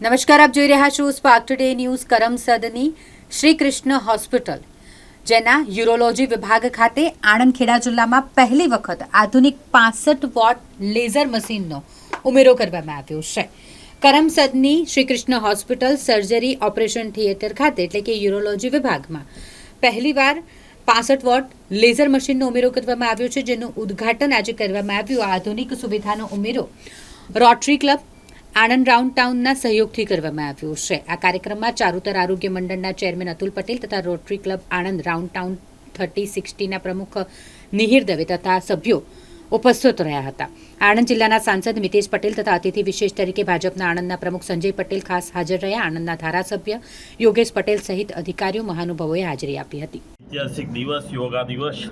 નમસ્કાર, આપ જોઈ રહ્યા છો સ્પાર્ક ટુડે ન્યૂઝ કરમસદની શ્રી કૃષ્ણ હોસ્પિટલ, જેના યુરોલોજી વિભાગ ખાતે આણંદ ખેડા જિલ્લામાં પહેલી વખત આધુનિક પાસઠ વોટ લેઝર મશીનનો ઉમેરો કરવામાં આવ્યો છે. કરમસદની Shri Krishna hospital surgery operation theatre ખાતે, એટલે કે યુરોલોજી વિભાગમાં પહેલીવાર પાસઠ વોટ લેઝર મશીનનો ઉમેરો કરવામાં આવ્યો છે, જેનું ઉદ્ઘાટન આજે કરવામાં આવ્યું. આધુનિક સુવિધાનો ઉમેરો રોટરી ક્લબ આણંદ રાઉન્ડ ટાઉનના સહયોગથી કરવામાં આવ્યો છે. આ કાર્યક્રમમાં ચારુતર આરોગ્ય મંડળના ચેરમેન અતુલ પટેલ તથા Rotary Club Anand Round Town thirty સિક્સટીના પ્રમુખ નિહિર દવે તથા સભ્યો ઉપસ્થિત રહ્યા હતા. આણંદ જિલ્લાના સાંસદ મિતેશ પટેલ તથા અતિથિ વિશેષ તરીકે ભાજપના આણંદના પ્રમુખ સંજય પટેલ ખાસ હાજર રહ્યા. આણંદના ધારાસભ્ય યોગેશ પટેલ સહિત અધિકારીઓ મહાનુભાવોએ હાજરી આપી હતી. ઐતિહાસિક દિવસ, યોગા દિવસ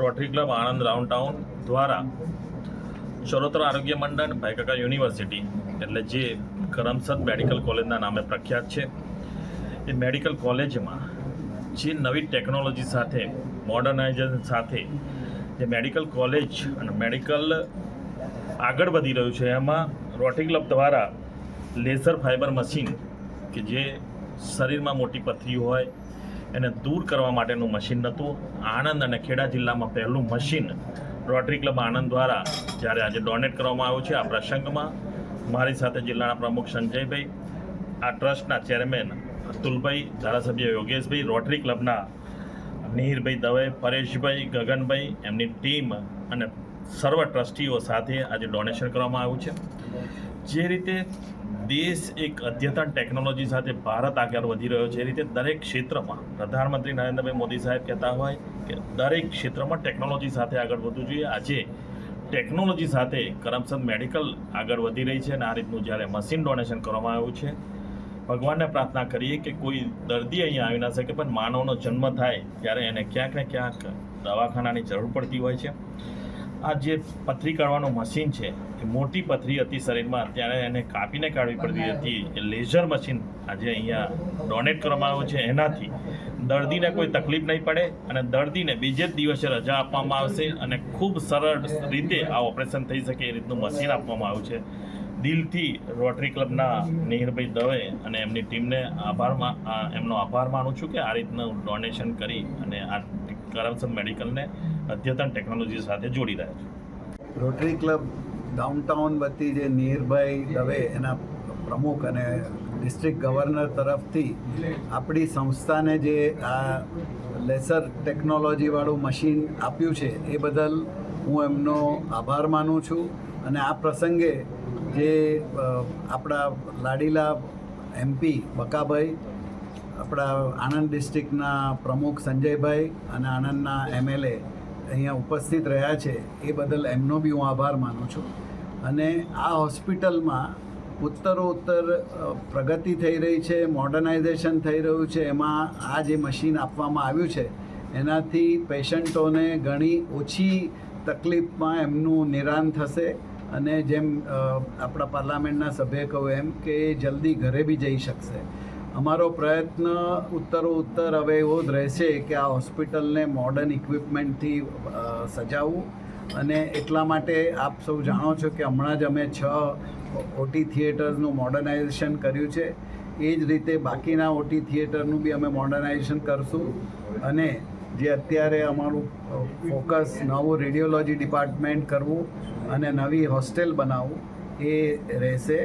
Rotary Club Anand Round Town દ્વારા ચરોતર આરોગ્ય મંડળ ભાઈકાકા યુનિવર્સિટી, એટલે જે કરમસદ મેડિકલ કોલેજના નામે પ્રખ્યાત છે. એ મેડિકલ કોલેજમાં જે નવી ટેકનોલોજી સાથે, મોડર્નાઇઝેશન સાથે જે મેડિકલ કોલેજ અને મેડિકલ આગળ વધી રહ્યું છે, એમાં રોટરી ક્લબ દ્વારા લેસર ફાઇબર મશીન કે જે શરીરમાં મોટી પથરી હોય, એને દૂર કરવા માટેનું મશીન હતું આણંદ અને ખેડા જિલ્લામાં પહેલું મશીન રોટરી ક્લબ આનંદ દ્વારા જ્યારે આજે ડોનેટ કરવામાં આવ્યું છે આ પ્રસંગમાં મારી સાથે જિલ્લાના પ્રમુખ સંજયભાઈ, આ ટ્રસ્ટના ચેરમેન અતુલભાઈ, ધારાસભ્ય યોગેશભાઈ રોટરી ક્લબના નિહિરભાઈ દવે, પરેશભાઈ, ગગનભાઈ, એમની ટીમ અને સર્વ ટ્રસ્ટીઓ સાથે આજે ડોનેશન કરવામાં આવ્યું છે. જે રીતે દેશ એક અદ્યતન ટેકનોલોજી સાથે ભારત આગળ વધી રહ્યો છે. એ રીતે દરેક ક્ષેત્રમાં પ્રધાનમંત્રી નરેન્દ્રભાઈ મોદી સાહેબ કહેતા હોય કે દરેક ક્ષેત્રમાં ટેકનોલોજી સાથે આગળ વધવું જોઈએ. આજે ટેકનોલોજી સાથે કરમસદ મેડિકલ આગળ વધી રહી છે અને આ રીતનું જ્યારે મશીન ડોનેશન કરવામાં આવ્યું છે, ભગવાનને પ્રાર્થના કરીએ કે કોઈ દર્દી અહીંયા આવી ના શકે, પણ માનવનો જન્મ થાય ત્યારે એને ક્યાંક ને ક્યાંક દવાખાનાની જરૂર પડતી હોય છે. આ જે પથરી કાઢવાનું મશીન છે એ મોટી પથરી હતી શરીરમાં ત્યારે એને કાપીને કાઢવી પડતી હતી. એ લેઝર મશીન આજે અહીંયા ડોનેટ કરવામાં આવ્યું છે એનાથી. દર્દીને કોઈ તકલીફ નહીં પડે અને દર્દીને બીજે જ દિવસે રજા આપવામાં આવશે અને ખૂબ સરળ રીતે આ ઓપરેશન થઈ શકે એ રીતનું મશીન આપવામાં આવ્યું છે. દિલથી રોટરી ક્લબના નીરભાઈ દવે અને એમની ટીમને આભારમાં એમનો આભાર માનું છું કે આ રીતનું ડોનેશન કરી અને આ કરમસદ મેડિકલને. અદ્યતન ટેકનોલોજી સાથે જોડી રહ્યા છે. રોટરી ક્લબ ડાઉનટાઉન વતી જે નીરભાઈ દવે એના પ્રમુખ અને ડિસ્ટ્રિક્ટ ગવર્નર તરફથી આપણી સંસ્થાને જે આ લેસર ટેકનોલોજીવાળું મશીન આપ્યું છે, એ બદલ હું એમનો આભાર માનું છું. અને આ પ્રસંગે જે આપણા લાડીલા એમપી બકાભાઈ, આપણા આણંદ ડિસ્ટ્રિક્ટના પ્રમુખ સંજયભાઈ અને આણંદના એમએલએ અહીંયા ઉપસ્થિત રહ્યા છે, એ બદલ એમનો બી હું આભાર માનું છું. અને આ હોસ્પિટલમાં ઉત્તરોત્તર પ્રગતિ થઈ રહી છે, મોડર્નાઇઝેશન થઈ રહ્યું છે, એમાં આ જે મશીન આપવામાં આવ્યું છે, એનાથી પેશન્ટોને ઘણી ઓછી તકલીફમાં એમનું નિરાન થશે. અને જેમ આપણા પાર્લામેન્ટના સભ્યે કહ્યું એમ કે જલ્દી ઘરે બી જઈ શકશે. અમારો પ્રયત્ન ઉત્તરો ઉત્તર હવે એવો જ રહેશે કે આ હોસ્પિટલને મોડર્ન ઇક્વિપમેન્ટથી સજાવવું અને એટલા માટે આપ સૌ જાણો છો કે હમણાં જ અમે છ ઓટી થિયેટર્સનું મોડર્નાઇઝેશન કર્યું છે. એ જ રીતે બાકીના ઓટી થિયેટરનું બી અમે મોડર્નાઇઝેશન કરશું. અને જે અત્યારે અમારું ફોકસ નવું રેડિયોલોજી ડિપાર્ટમેન્ટ કરવું અને નવી હોસ્ટેલ બનાવવું એ રહેશે.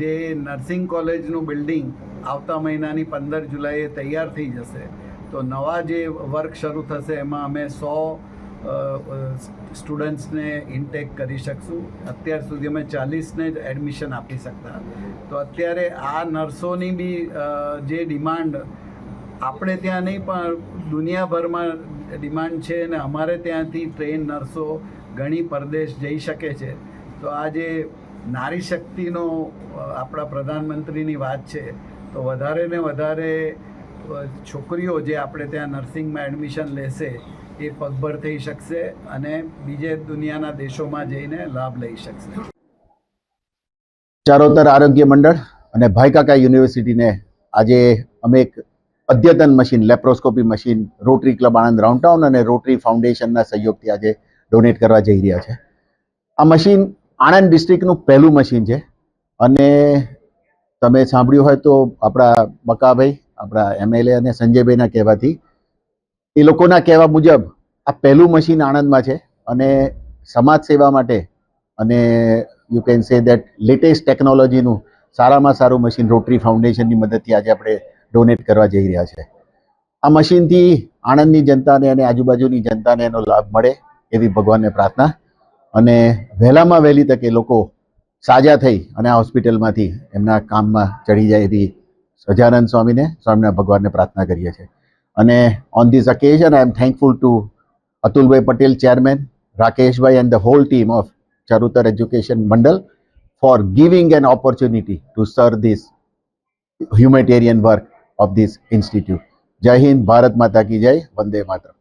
જે નર્સિંગ કોલેજનું બિલ્ડિંગ આવતા મહિનાની પંદર જુલાઈએ તૈયાર થઈ જશે. તો નવા જે વર્ક શરૂ થશે, એમાં અમે સો સ્ટુડન્ટ્સને ઇન્ટેક કરી શકશું. અત્યાર સુધી અમે ચાલીસને જ એડમિશન આપી શકતા. તો અત્યારે આ નર્સોની બી જે ડિમાન્ડ, આપણે ત્યાં નહીં, પણ દુનિયાભરમાં ડિમાન્ડ છે અને અમારે ત્યાંથી ટ્રેન નર્સો ઘણી પરદેશ જઈ શકે છે. તો આ જે નારી શક્તિનો આપણા પ્રધાનમંત્રીની વાત છે તો વધારે ને વધારે છોકરીઓ જે આપણે ત્યાં નર્સિંગમાં એડમિશન લેશે, એ પગભર થઈ શકશે અને બીજે દુનિયાના દેશોમાં જઈને લાભ લઈ શકશે. ચારોતર આરોગ્ય મંડળ અને ભાઈકાકા યુનિવર્સિટીને આજે અમે એક અદ્યતન machine, laparoscopy machine, Rotary Club Anand Round Town અને રોટરી ફાઉન્ડેશનના સહયોગથી આજે ડોનેટ કરવા જઈ રહ્યા છે. આ મશીન આણંદ ડિસ્ટ્રિક્ટનું પહેલું મશીન છે અને તમે સાંભળ્યું હોય તો આપણા બકાભાઈ, આપણા એમએલએ અને સંજયભાઈના કહેવાથી. એ લોકોના કહેવા મુજબ આ પહેલું મશીન આણંદમાં છે અને સમાજ સેવા માટે અને you can say that latest ટેકનોલોજીનું સારામાં સારું મશીન રોટરી ફાઉન્ડેશનની મદદથી આજે આપણે ડોનેટ કરવા જઈ રહ્યા છે. આ મશીનથી આણંદની જનતાને અને આજુબાજુની જનતાને એનો લાભ મળે એવી ભગવાનને પ્રાર્થના. અને વહેલામાં વહેલી તકે લોકો સાજા થઈ અને આ હોસ્પિટલમાંથી એમના કામમાં ચડી જાય એવી સજાનંદ સ્વામીને સ્વામીના ભગવાનને પ્રાર્થના કરીએ છીએ. અને on this occasion I am thankful to Atulbhai Patel chairman Rakeshbhai and the whole team of Charutar education Mandal for giving an opportunity to serve this humanitarian work of this institute Jai Hind, Bharat માતા કી જય, વંદે માતરમ.